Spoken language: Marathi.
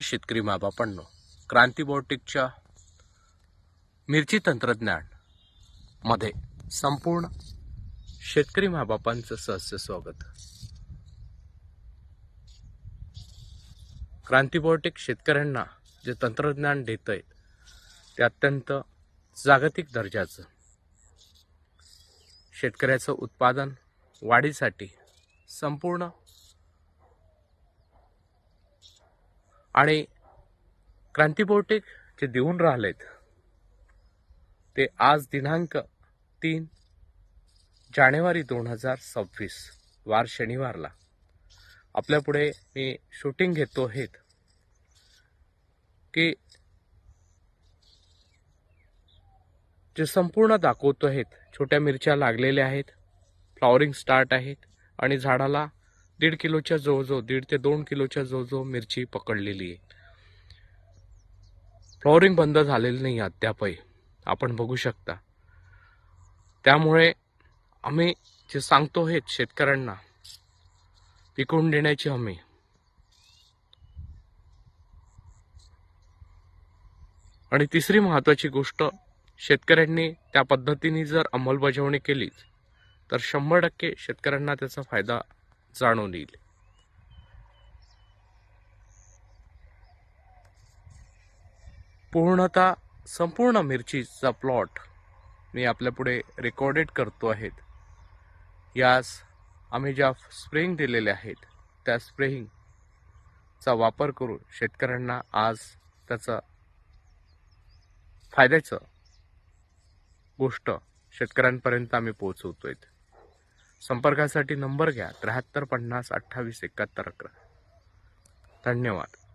शेतकरी माबापांनो क्रांतीबॉटिकच्या मिरची तंत्रज्ञानमध्ये संपूर्ण शेतकरी माबापांचं सहस्य स्वागत. क्रांतीबॉटिक शेतकऱ्यांना जे तंत्रज्ञान देत आहे ते अत्यंत जागतिक दर्जाचं. शेतकऱ्याचं उत्पादन वाढीसाठी संपूर्ण आणि क्रांतीबोटिक जे देऊन राहिलेत ते आज दिनांक तीन जानेवारी दोन हजार सव्वीस वार शनिवारला. आपल्यापुढे मी शूटिंग घेतो आहेत की जे संपूर्ण दाखवतो आहेत छोट्या मिरच्या लागलेल्या आहेत फ्लॉवरिंग स्टार्ट आहेत आणि झाडाला दीड किलोच्या जवळजवळ दीड ते दोन किलोच्या जवळजवळ मिरची पकडलेली आहे. फ्लॉवरिंग बंद झालेली नाही अद्यापही. आपण बघू शकता. त्यामुळे आम्ही जे सांगतो हे शेतकऱ्यांना पिकवून देण्याची हमी. आणि तिसरी महत्वाची गोष्ट शेतकऱ्यांनी त्या पद्धतीने जर अंमलबजावणी केली तर शंभर टक्के शेतकऱ्यांना त्याचा फायदा जाणून येईल. पूर्णतः संपूर्ण मिरचीचा प्लॉट मी आपल्यापुढे रेकॉर्डेड करतो आहेत यास आम्ही ज्या स्प्रेइंग दिलेल्या आहेत त्या स्प्रेइंगचा वापर करून शेतकऱ्यांना आज त्याचा फायद्याचं गोष्ट शेतकऱ्यांपर्यंत आम्ही पोहोचवतोय. संपर्कासाठी नंबर घ्या. त्र्याहत्तर पन्नास अठ्ठावीस एकाहत्तर अकरा. धन्यवाद.